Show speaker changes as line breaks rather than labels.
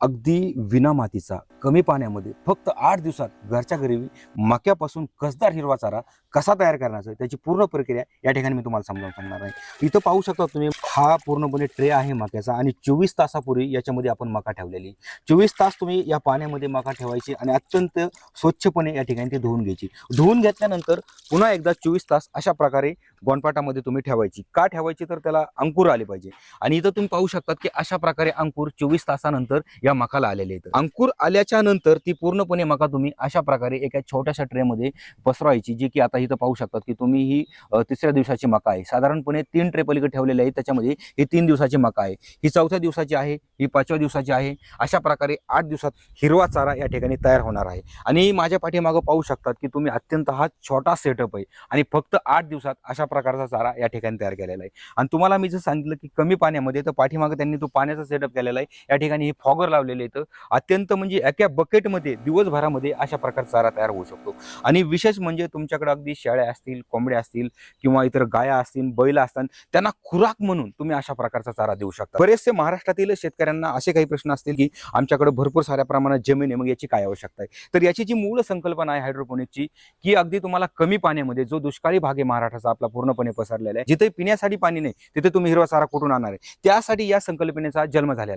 अगदी विना मातीचा कमी पाण्यामध्ये फक्त आठ दिवसात घरच्या घरी मक्यापासून कसदार हिरवा चारा कसा तयार करण्याचा त्याची पूर्ण प्रक्रिया या ठिकाणी मी तुम्हाला समजावून सांगणार आहे. इथं पाहू शकता तुम्ही हा पूर्णपणे ट्रे आहे मक्याचा आणि चोवीस तासापूर्वी याच्यामध्ये आपण मका ठेवलेली. चोवीस तास तुम्ही या पाण्यामध्ये मका ठेवायची आणि अत्यंत स्वच्छपणे या ठिकाणी ते धुवून घ्यायची. धुवून घेतल्यानंतर पुन्हा एकदा चोवीस तास अशा प्रकारे गोंडपाटामध्ये तुम्ही ठेवायची. का ठेवायची तर त्याला अंकुर आले पाहिजे. आणि इथं तुम्ही पाहू शकतात की अशा प्रकारे अंकुर चोवीस तासानंतर या मकाला आलेले आहेत. अंकुर आल्याच्यानंतर ती पूर्णपणे मका तुम्ही अशा प्रकारे एका छोट्याशा ट्रेमध्ये पसरवायची जी की आता इथं पाहू शकतात की तुम्ही ही तिसऱ्या दिवसाची मका आहे. साधारणपणे तीन ट्रे पलीकडे ठेवलेली आहे मध्ये ही तीन दिवसाची मका आहे. ही चौथ्या दिवसाची आहे ही पाचव्या दिवसाची आहे. अशा प्रकारे आठ दिवसात हिरवा चारा या ठिकाणी तयार होणार आहे. आणि माझ्या पाठीमागं पाहू शकतात की तुम्ही अत्यंत हा छोटा सेटअप आहे. आणि फक्त आठ दिवसात अशा प्रकारचा चारा या ठिकाणी तयार केलेला आहे. आणि तुम्हाला मी जर सांगितलं की कमी पाण्यामध्ये तर पाठीमागं त्यांनी तो पाण्याचा सेटअप केलेला आहे. या ठिकाणी हे फॉगर लावलेले आहेत. अत्यंत म्हणजे एका बकेटमध्ये दिवसभरामध्ये अशा प्रकारचा चारा तयार होऊ शकतो. आणि विशेष म्हणजे तुमच्याकडे अगदी शेळ्या असतील कोंबड्या असतील किंवा इतर गाया असतील बैल असतात त्यांना खुराक म्हणून तुम्ही अशा प्रकारचा चारा देऊ शकता. बरेचसे महाराष्ट्रातील शेतकऱ्यांना असे काही प्रश्न असतील की आमच्याकडे भरपूर साऱ्या प्रमाणात जमीन आहे मग याची काय आवश्यकता आहे? तर याची जी मूळ संकल्पना आहे हायड्रोपोनिकची की अगदी तुम्हाला कमी पाण्यामध्ये जो दुष्काळी भाग आहे महाराष्ट्राचा आपला पूर्णपणे पसरलेला आहे जिथे पिण्यासाठी पाणी नाही तिथे तुम्ही हिरवा चारा कुठून आणणार आहे? त्यासाठी या संकल्पनेचा जन्म झालेला आहे.